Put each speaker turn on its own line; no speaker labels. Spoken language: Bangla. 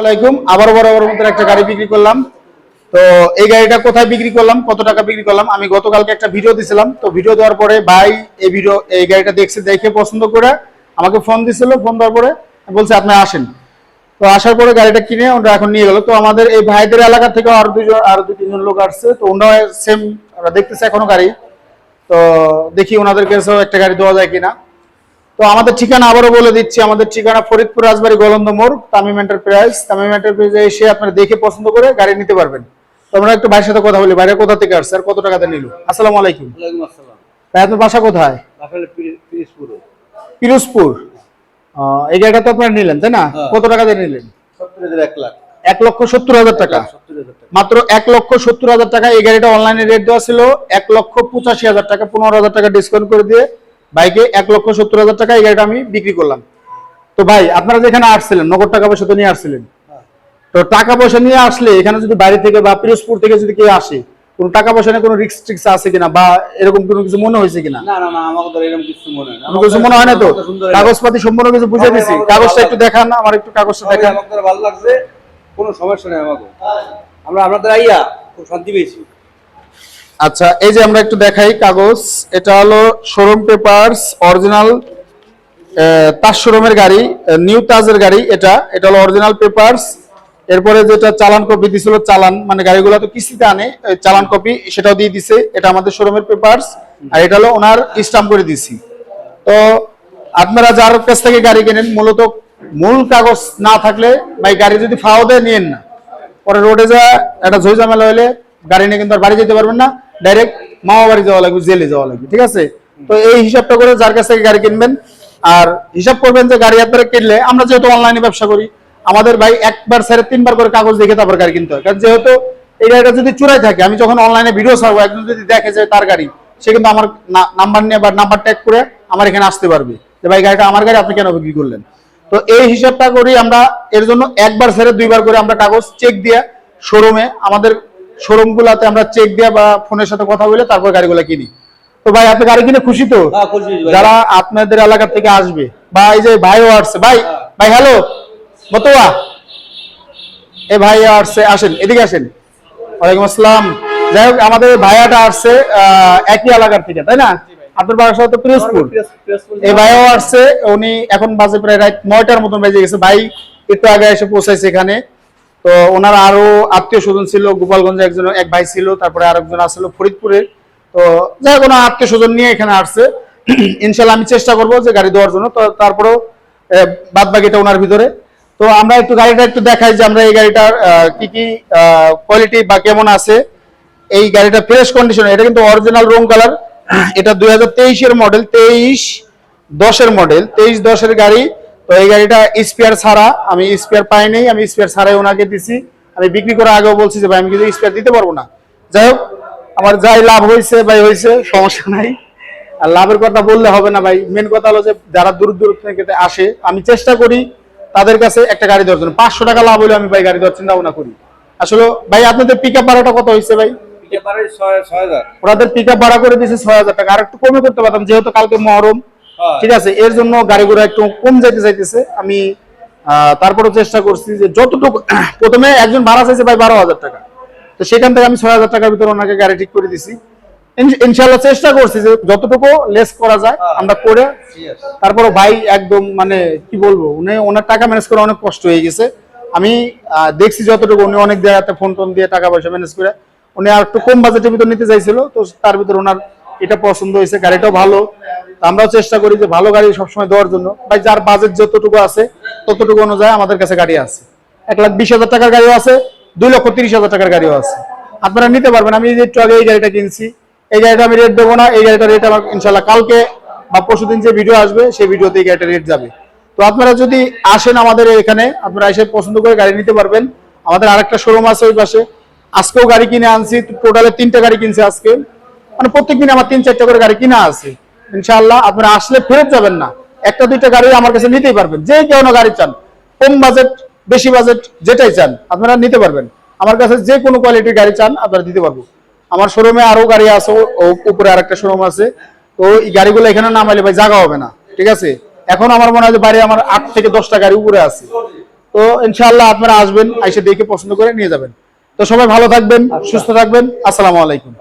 আলাইকুম। আবার বরাবর মতো একটা গাড়ি বিক্রি করলাম। তো এই গাড়িটা কোথায় বিক্রি করলাম, কত টাকা বিক্রি করলাম, আমি গতকালকে একটা ভিডিও দিছিলাম। তো ভিডিও দেওয়ার পরে ভাই এই ভিডিও, এই গাড়িটা দেখছে, দেখে পছন্দ করে আমাকে ফোন দিছিল। ফোন দেওয়ার পরে বলছে, আপনি আসেন। তো আসার পরে গাড়িটা কিনে ওরা এখন নিয়ে গেল। তো আমাদের এই ভাইদের এলাকা থেকে আরও দুজন, আরও দু তিনজন লোক আসছে। তো ওনারা সেম ওরা দেখতেছে এখনও গাড়ি। তো দেখি ওনাদের কাছেও একটা গাড়ি দেওয়া যায় কিনা। তো আমাদের ঠিকানা আবারও বলে দিচ্ছি আমাদের ঠিকানা ফরিদপুর রাজবাড়ি গোলন্দ মোড় তামিম এন্টারপ্রাইজ। তামিম এন্টারপ্রাইজে এসে আপনারা দেখে পছন্দ করে গাড়ি নিতে পারবেন। তো আমরা একটু ভাইয়ের সাথে কথা বলি বাইরে কোথা থেকে আসছে আর কত টাকাতে নিল? আসসালামু আলাইকুম। ভাই আপনার বাসা কোথায়? পিরোজপুর। এই গাড়িটা তো আপনারা নিলেন তাই না?
হ্যাঁ।
কত টাকাতে নিলেন?
এক লাখ।
এক লক্ষ টাকা।
সত্তর হাজার টাকা।
মাত্র এক লক্ষ সত্তর হাজার টাকা এই গাড়িটা অনলাইনে রেট দেওয়া ছিল এক লক্ষ পঁচাশি হাজার টাকা পনেরো হাজার টাকা ডিসকাউন্ট করে দিয়ে বাইকে এক লক্ষ সত্তর হাজার টাকা এই গাড়িটা আমি বিক্রি করলাম। তো ভাই আপনারা যেখানে আসছিলেন নগদ টাকা পয়সা তো নিয়ে আসছিলেন। তো টাকা পয়সা নিয়ে আসলে এখানে যদি বাড়ি থেকে বা পিরোজপুর থেকে যদি কেউ আসে কোনো টাকা পয়সা নিয়ে কোনো রিক্স টিক্স আছে কিনা বা এরকম কোনো কিছু মনে হয়েছে কিনা?
না না না আমাকে তো এরকম কিছু মনে হয় না।
কিছু মনে হয় না তো? কাগজপাতি সম্পূর্ণ কিছু বুঝে দিছি। কাগজটা একটু দেখান আমার একটু কাগজটা দেখান।
আমাকে ভালো লাগছে কোনো সমস্যা নেই আমাকে। আমরা আপনাদের আইয়া খুব শান্তি পেয়েছি।
আচ্ছা এই যে আমরা একটু দেখাই কাগজ, এটা হলো শোরুম পেপারস অরিজিনাল তাজ শোরুমের গাড়ি নিউ তাজের গাড়ি এটা এটা হলো অরিজিনাল পেপারস এরপরে যেটা চালান কপি দিছিল চালান মানে গাড়িগুলো তো কিস্তিতে আনে চালান কপি সেটাও দিয়ে দিছে, এটা আমাদের শোরুমের পেপারস আর এটা হলো ওনার স্টাম্প করে দিছি তো আপনারা যার কাছ থেকে গাড়ি কেনেন, মূলত মূল কাগজ না থাকলে, ভাই, গাড়ি যদি ফাও দেয়, নিয়েন না। পরে রোডে যা একটা ঝই ঝামেলা হলে গাড়ি নিয়ে কিন্তু আর বাড়ি যেতে পারবেন না। ডাইরেক্ট মামা বাড়ি যাওয়া লাগবে, জেলে যাওয়া লাগবে, ঠিক আছে? তো এই হিসাবটা করে যার কাছ থেকে গাড়ি কিনবেন, আর হিসাব করবেন যে গাড়ি আপনারা কিনলে, আমরা যেহেতু অনলাইনে ব্যবসা করি, আমাদের ভাই একবার স্যার তিনবার করে কাগজ দেখে তারপর গাড়ি কিনতে হয়। কারণ যেহেতু এই গাড়িটা যদি চুরাই থাকে, আমি যখন অনলাইনে ভিডিও ছাড়বো, একজন যদি দেখে যে তার গাড়ি, সে কিন্তু আমার নাম্বার নিয়ে বা নাম্বার ট্যাগ করে আমার এখানে আসতে পারবে যে, ভাই, গাড়িটা আমার গাড়ি, আপনি কেন বিক্রি করলেন? তো এই হিসাবটা করি আমরা, এর জন্য একবার ছেড়ে দুইবার করে আমরা কাগজ চেক দিয়ে শোরুমে আমাদের শোরুম গুলাতে আমরা চেক দিয়ে বা ফোনের সাথে কথা বলে তারপর গাড়িগুলো কিনি। তো ভাই আপনি গাড়ি কিনে খুশি তো?
হ্যাঁ।
যারা আপনাদের এলাকা থেকে আসবে বা এই যে ভাইও আসছে ভাই ভাই হ্যালো মতোয়া। এ ভাই আসছে আসেন এদিকে আসেন। ওয়ালাইকুম আসসালাম। যাই হোক আমাদের ভাইয়াটা আসছে আহ, একই এলাকার থেকে তাই না? আপনার বাসা তো পিরোজপুর।
পিরোজ- পিরোজপুর
এই ভাইও আসছে উনি এখন বাজে প্রায় রাত নয়টার মতন বেজে গেছে। ভাই একটু আগে এসে পৌঁছাইছে এখানে। তো ওনার আরও আত্মীয় স্বজন ছিল, গোপালগঞ্জে একজন, এক ভাই ছিল, তারপরে আরেকজন আসছিল ফরিদপুরে। তো যাই ওনার আত্মীয় স্বজন নিয়ে এখানে আসছে। ইনশাল্লাহ আমি চেষ্টা করব যে গাড়ি দেওয়ার জন্য। তো তারপরেও বাদ বাকিটা ওনার ভিতরে। তো আমরা একটু গাড়িটা একটু দেখাই যে আমরা এই গাড়িটার কি কি কোয়ালিটি বা কেমন আছে। এই গাড়িটা ফ্রেশ কন্ডিশন এটা কিন্তু অরিজিনাল রং কালার এটা দুই হাজার তেইশের মডেল তেইশ দশের মডেল তেইশ দশের গাড়ি। তো এই গাড়িটা স্পেয়ার ছাড়া আমি স্পেয়ার পাইনি আমি স্পেয়ার ছাড়াই ওনাকে দিছি। আমি বিক্রি করার আগেও বলছি যে ভাই আমি কিন্তু স্পেয়ার দিতে পারব না। যাই হোক আমার যাই লাভ হয়েছে ভাই হয়েছে সমস্যা নাই। আর লাভের কথা বললে হবে না ভাই। মেন কথা হলো যে যারা দূর দূর থেকে আসে আমি চেষ্টা করি তাদের কাছে একটা গাড়ি দেওয়ার জন্য। পাঁচশো টাকা লাভ হলে আমি ভাই গাড়ি দেওয়ার চিন্তা ভাবনা করি। আসলে ভাই আপনাদের পিক আপ ভাড়াটা কত হয়েছে ভাই? ওনাদের পিক আপ ভাড়া করে দিয়েছে ছয় হাজার টাকা। আর একটু কমে করতে পারতাম যেহেতু কালকে মহরম। ঠিক আছে এর জন্য গাড়িগুলো একটু কম যেতে চাইতেছে আমি আহ, তারপরেও চেষ্টা করছি যে যতটুকু প্রথমে একজন ভাড়া চাইছে ভাই বারো হাজার টাকা। তো সেখান থেকে আমি ছয় হাজার টাকার ভিতরে ওনাকে গাড়ি ঠিক করে দিছি। ইনশাল্লাহ চেষ্টা করছি যে যতটুকু লেস করা যায়
হ্যাঁ।
আমরা করে তারপরে ভাই একদম মানে কি বলব উনি ওনার টাকা ম্যানেজ করে অনেক কষ্ট হয়ে গেছে। আমি দেখছি যতটুকু উনি অনেক জায়গাতে ফোন টোন দিয়ে টাকা পয়সা ম্যানেজ করে। উনি আর একটু কম বাজেটের ভিতর নিতে চাইছিল তো তার ভিতর ওনার এটা পছন্দ হয়েছে গাড়িটাও ভালো। আমরাও চেষ্টা করি যে ভালো গাড়ি সবসময় দেওয়ার জন্য। ভাই, যার বাজেট যতটুকু আছে, ততটুকু অনুযায়ী আমাদের কাছে গাড়ি আছে। এক লাখ বিশ হাজার টাকার গাড়িও আছে, দুই লক্ষ তিরিশ হাজার টাকার গাড়িও আছে। আপনারা নিতে পারবেন, আমি যে একটু আগে এই গাড়িটা কিনছি, এই গাড়িটা আমি রেট দেবো না, এই গাড়িটা রেট আমার ইনশাল্লাহ কালকে বা পরশুদিন যে ভিডিও আসবে, সেই ভিডিওতে এই গাড়িটা রেট যাবে। তো আপনারা যদি আসেন আমাদের এখানে, আপনারা এসে পছন্দ করে গাড়ি নিতে পারবেন। আমাদের আরেকটা শোরুম আছে ওই পাশে। আজকেও গাড়ি কিনে আনছি টোটালে তিনটা গাড়ি কিনছি আজকে। মানে প্রত্যেক দিন আমার তিন, চারটা করে গাড়ি কিনা আছে। ইনশাআল্লাহ আপনারা আসলে ফেরত যাবেন না। একটা, দুইটা গাড়ি আমার কাছে নিতেই পারবেন। যে কেউ না গাড়ি চান, কম বাজেট, বেশি বাজেট, যেটাই চান, আপনারা নিতে পারবেন। আমার কাছে যে কোনো কোয়ালিটির গাড়ি চান, আপনারা দিতে পারব। আমার শোরুমে আরও গাড়ি আছে উপরে আরেকটা শোরুম আছে। তো এই গাড়িগুলো এখানে নামাইলে ভাই জায়গা হবে না, ঠিক আছে? এখন আমার মনে হয় যে বাড়ি আমার আট থেকে দশটা গাড়ি উপরে আছে। তো ইনশাআল্লাহ আপনারা আসবেন এসে দেখে পছন্দ করে নিয়ে যাবেন। তো সবাই ভালো থাকবেন, সুস্থ থাকবেন। আসসালামু আলাইকুম।